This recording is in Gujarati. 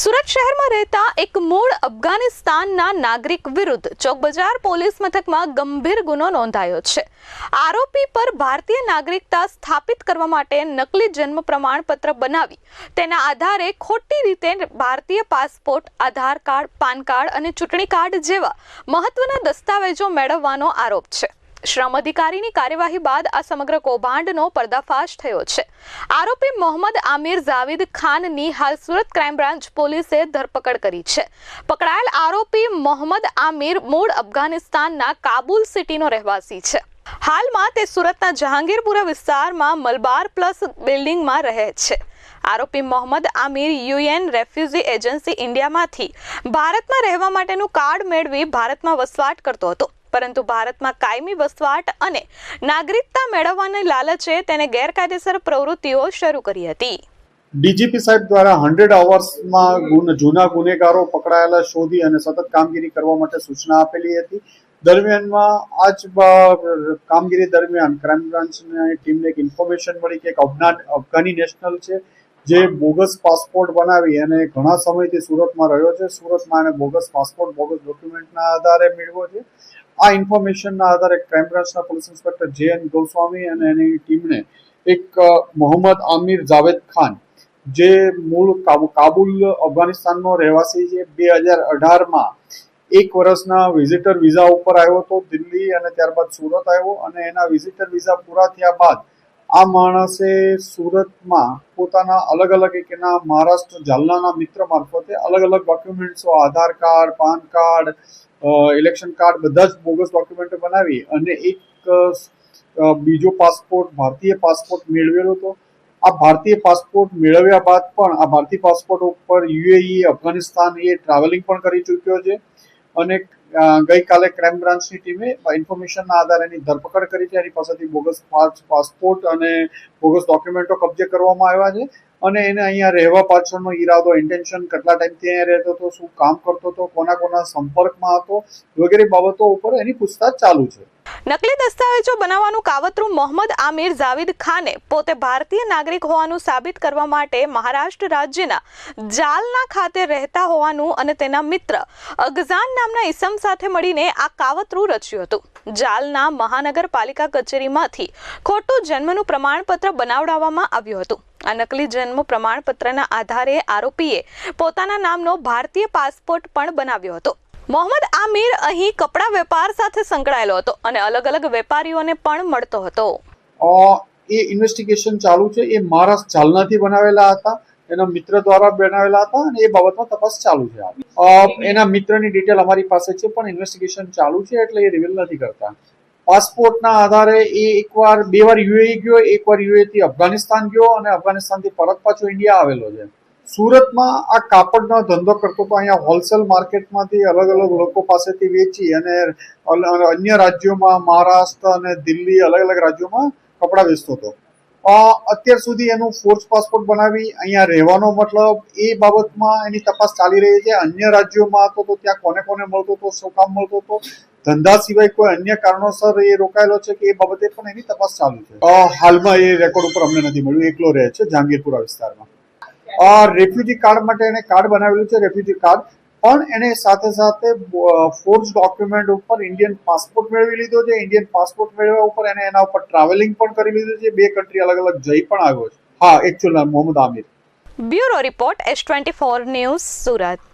સુરત શહેરમાં રહેતા એક મૂળ અફઘાનિસ્તાનના નાગરિક વિરુદ્ધ ચોકબજાર પોલીસ મથકમાં ગંભીર ગુનો નોંધાયો છે. આરોપી પર ભારતીય નાગરિકતા સ્થાપિત કરવા માટે નકલી જન્મ પ્રમાણપત્ર બનાવી, તેના આધારે ખોટી રીતે ભારતીય passport, Aadhaar card, PAN card અને ચૂંટણી કાર્ડ જેવા મહત્વના દસ્તાવેજો મેળવવાનો આરોપ છે. શ્રમ અધિકારીની કાર્યવાહી બાદ આ સમગ્ર કૌભાંડનો પર્દાફાશ થયો છે. આરોપી મોહમ્મદ આમિર જાવિદ ખાનની હાલ સુરત ક્રાઇમ બ્રાન્ચ પોલીસે ધરપકડ કરી છે. પકડાયેલ આરોપી મોહમ્મદ આમિર મૂળ અફઘાનિસ્તાનના કાબુલ સિટીનો રહેવાસી છે. હાલમાં તે સુરતના જહાંગીરપુરા વિસ્તારમાં મલબાર પ્લસ બિલ્ડિંગમાં રહે છે. આરોપી Mohammed Amir UN refugee agency ઇન્ડિયામાંથી ભારતમાં રહેવા માટેનું કાર્ડ મેળવી ભારતમાં વસવાટ કરતો હતો. પરંતુ ભારતમાં કાયમી વસવાટ અને નાગરિકતા મેળવવાની લાલચે તેને ગેરકાયદેસર પ્રવૃત્તિઓ શરૂ કરી હતી. ડીજીપી સાહેબ દ્વારા હંડ્રેડ અવર્સમાં જૂના ગુનેગારો પકડાયેલા શોધી અને સતત કામગીરી કરવા માટે સૂચના આપેલી હતી. દરમિયાનમાં આજ કામગીરી દરમિયાન ક્રાઇમ બ્રાન્ચની ટીમને એક ઇન્ફોર્મેશન મળી કે એક અફઘાની નેશનલ છે, જે બોગસ પાસપોર્ટ બનાવી અને ઘણા સમયથી સુરતમાં રહ્યો છે. સુરતમાં એને બોગસ પાસપોર્ટ, બોગસ ડોક્યુમેન્ટના આધારે મેળવ્યો છે. આ ઇન્ફોર્મેશનના આધારે ક્રાઇમ બ્રાન્ચના police inspector J N Goswami અને એની ટીમને એક મોહમ્મદ આમિર જાવેદ ખાન, જે મૂળ કાબુ, કાબુલ અફઘાનિસ્તાનનો રહેવાસી છે, બે હજાર અઢારમાં એક વર્ષના વિઝિટર વિઝા ઉપર આવ્યો હતો દિલ્હી અને ત્યારબાદ સુરત આવ્યો અને એના વિઝિટર વિઝા પૂરા થયા બાદ આ માણસે સુરતમાં પોતાના અલગ અલગ એક એના મહારાષ્ટ્ર જાલનાના મિત્ર મારફતે અલગ અલગ ડોક્યુમેન્ટ્સો Aadhaar card, PAN card election card બધા જ બોગસ ડોક્યુમેન્ટો બનાવી અને એક બીજો પાસપોર્ટ ભારતીય પાસપોર્ટ મેળવેલો હતો. આ ભારતીય પાસપોર્ટ મેળવ્યા બાદ પણ આ ભારતીય પાસપોર્ટ ઉપર યુએઈ અફઘાનિસ્તાન એ ટ્રાવેલિંગ પણ કરી ચૂક્યો છે. અને ગઈકાલે ક્રાઇમ બ્રાન્ચની ટીમે ઇન્ફોર્મેશનના આધારે એની ધરપકડ કરી છે. એની પાસેથી બોગસ પાસ- પાસપોર્ટ અને બોગસ ડોક્યુમેન્ટો કબજે કરવામાં આવ્યા છે અને એને અહીંયા રહેવા પાછળનો ઈરાદો ઇન્ટેન્શન કેટલા ટાઈમથી અહીંયા રહેતો હતો, શું કામ કરતો હતો, કોના કોના સંપર્કમાં હતો વગેરે બાબતો ઉપર એની પૂછતાછ ચાલુ છે. નકલી દસ્તાવેજો બનાવવાનું કાવતરું મોહમ્મદ આમિર જાવિદ ખાને પોતે ભારતીય નાગરિક હોવાનું સાબિત કરવા માટે મહારાષ્ટ્ર રાજ્યના જાલના ખાતે રહેતા હોવાનું અને તેના મિત્ર અગઝાન નામના ઈસમ સાથે મળીને આ કાવતરું રચ્યું હતું. જાલના મહાનગરપાલિકા કચેરીમાંથી ખોટું જન્મનું પ્રમાણપત્ર બનાવડાવવામાં આવ્યું હતું. આ નકલી જન્મ પ્રમાણપત્રના આધારે આરોપીએ પોતાના નામનો ભારતીય પાસપોર્ટ પણ બનાવ્યો હતો. મોહમ્મદ આમિર અહીં કપડા વેપાર સાથે સંકળાયેલો હતો અને અલગ અલગ વેપારીઓને પણ મળતો હતો. એ ઇન્વેસ્ટિગેશન ચાલુ છે. એ મારા ચાલનાથી બનાવેલા હતા. એના મિત્ર દ્વારા બનાવેલા હતા અને એ બાબતમાં તપાસ ચાલુ છે એના મિત્રની ડિટેલ અમારી પાસે છે, પણ ઇન્વેસ્ટિગેશન ચાલુ છે એટલે એ રિવીલ નથી કરતા. પાસપોર્ટના આધારે એ એકવાર, બે વાર યુએ ગયો એકવાર યુએથી અફઘાનિસ્તાન ગયો અને અફઘાનિસ્તાનથી પરત પાછો ઇન્ડિયા આવેલો છે. સુરતમાં આ કાપડનો ધંધો કરતો તો અહીંયા હોલસેલ માર્કેટમાંથી અલગ અલગ લોકો પાસેથી વેચી અને અન્ય રાજ્યોમાં, મહારાષ્ટ્ર અને દિલ્હી અલગ અલગ રાજ્યોમાં કપડાં વેચતો હતો. અત્યાર સુધી એનું ફોર્સ પાસપોર્ટ બનાવી અહીંયા રહેવાનો મતલબ એ બાબતમાં એની તપાસ ચાલી રહી છે. અન્ય રાજ્યોમાં હતો તો ત્યાં કોને કોને મળતો હતો, શું કામ મળતો હતો? ધંધા સિવાય કોઈ અન્ય કારણોસર એ રોકાયેલો છે કે એ બાબતે પણ એની તપાસ ચાલુ છે. હાલમાં એ રેકોર્ડ ઉપર અમને નથી મળ્યું. એકલો રહે છે, જહાંગીરપુરા વિસ્તારમાં. રેફ્યુજી કાર્ડ માટે એને કાર્ડ બનાવેલું છે રેફ્યુજી કાર્ડ પણ એને સાથે સાથે ફોર્સ ડોક્યુમેન્ટ ઉપર ઇન્ડિયન પાસપોર્ટ મેળવી લીધો છે. ઇન્ડિયન પાસપોર્ટ મેળવ્યા ઉપર એને એના ઉપર ટ્રાવેલિંગ પણ કરી લીધું છે. બે કન્ટ્રી અલગ અલગ જઈ પણ આવ્યો છે. હા actual Mohammed Amir. Bureau report, S twenty four news Surat.